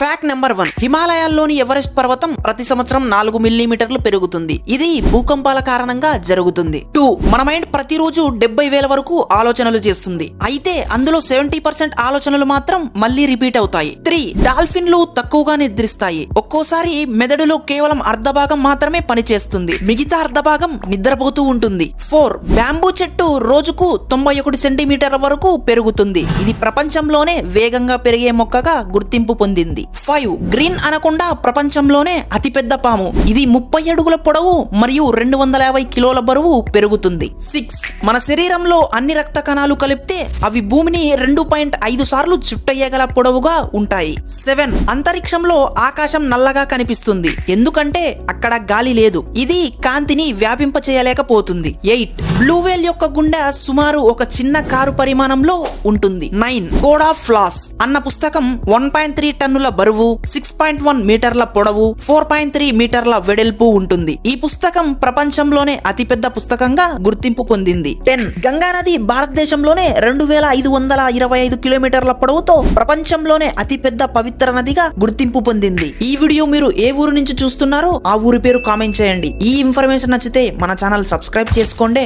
Fact number one హిమాలయాల్లోని Everest పర్వతం ప్రతి సంవత్సరం నాలుగు మిల్లీమీటర్లు పెరుగుతుంది. ఇది భూకంపాల కారణంగా జరుగుతుంది. టూ మన మైండ్ ప్రతిరోజు డెబ్బై వేల వరకు ఆలోచనలు చేస్తుంది. అయితే అందులో సెవెంటీ పర్సెంట్ ఆలోచనలు మాత్రం మళ్ళీ రిపీట్ అవుతాయి. త్రీ డాల్ఫిన్లు తక్కువగా నిద్రిస్తాయి. ఒక్కోసారి మెదడులో కేవలం అర్ధభాగం మాత్రమే పనిచేస్తుంది. మిగతా అర్ధభాగం నిద్రపోతూ ఉంటుంది. ఫోర్ బ్యాంబూ చెట్టు రోజుకు తొంభై ఒకటి సెంటీమీటర్ల వరకు పెరుగుతుంది. ఇది ప్రపంచంలోనే వేగంగా పెరిగే మొక్కగా గుర్తింపు పొందింది. ఫైవ్. గ్రీన్ అనకుండా ప్రపంచంలోనే అతిపెద్ద పాము. ఇది ముప్పై అడుగుల పొడవు మరియు రెండు వందల యాభై కిలోల బరువు పెరుగుతుంది. సిక్స్. మన శరీరంలో అన్ని రక్త కణాలు కలిపితే అవి భూమిని రెండు పాయింట్ ఐదు సార్లు చుట్టయ్యగల పొడవుగా ఉంటాయి. సెవెన్. అంతరిక్షంలో ఆకాశం నల్లగా కనిపిస్తుంది. ఎందుకంటే అక్కడ గాలి లేదు. ఇది కాంతిని వ్యాపింప చేయలేకపోతుంది ఎయిట్ బ్లూవేల్ యొక్క గుండె సుమారు ఒక చిన్న కారు పరిమాణంలో ఉంటుంది. నైన్. కోడ్ ఆఫ్ ఫ్లాస్ అన్న పుస్తకం వన్ పాయింట్ త్రీ టన్నుల బరువు సిక్స్ పాయింట్ వన్ మీటర్ల పొడవు ఫోర్ పాయింట్ త్రీ మీటర్ల వెడల్పు ఉంటుంది. ఈ పుస్తకం ప్రపంచంలోనే అతిపెద్ద పుస్తకంగా గుర్తింపు పొందింది. టెన్. గంగా నది భారతదేశంలోనే రెండు వేల ఐదు వందల ఇరవై ఐదు కిలోమీటర్ల పొడవుతో ప్రపంచంలోనే అతిపెద్ద పవిత్ర నదిగా గుర్తింపు పొందింది. ఈ వీడియో మీరు ఏ ఊరు నుంచి చూస్తున్నారో ఆ ఊరి పేరు కామెంట్ చేయండి. ఈ ఇన్ఫర్మేషన్ నచ్చితే మన ఛానల్ సబ్స్క్రైబ్ చేసుకోండి.